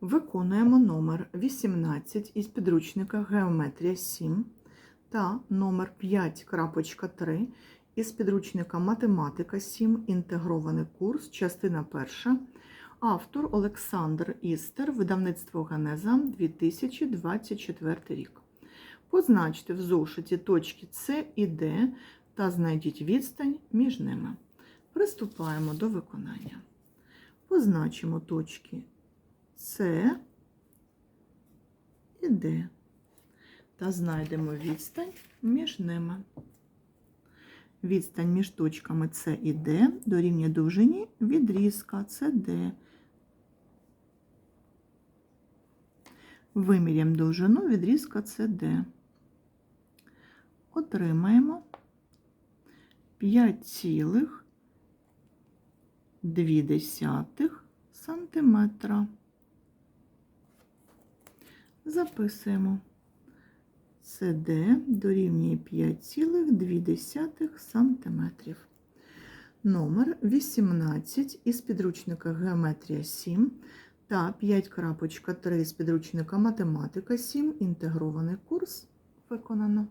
Виконуємо номер 18 із підручника Геометрія 7 та номер 5.3 із підручника Математика 7. Інтегрований курс, частина 1. Автор Олександр Істер, видавництво Генеза 2024 рік. Позначте в зошиті точки С і Д та знайдіть відстань між ними. Приступаємо до виконання. Позначимо точки С і Д та знайдемо відстань між ними. Відстань між точками С і Д дорівнює довжині відрізка СД. Виміряємо довжину відрізка СД. Отримаємо 5,2 сантиметра. Записуємо. СД дорівнює 5,2 см. Номер 18 із підручника Геометрія 7 та 5.3 з підручника Математика 7. Інтегрований курс виконано.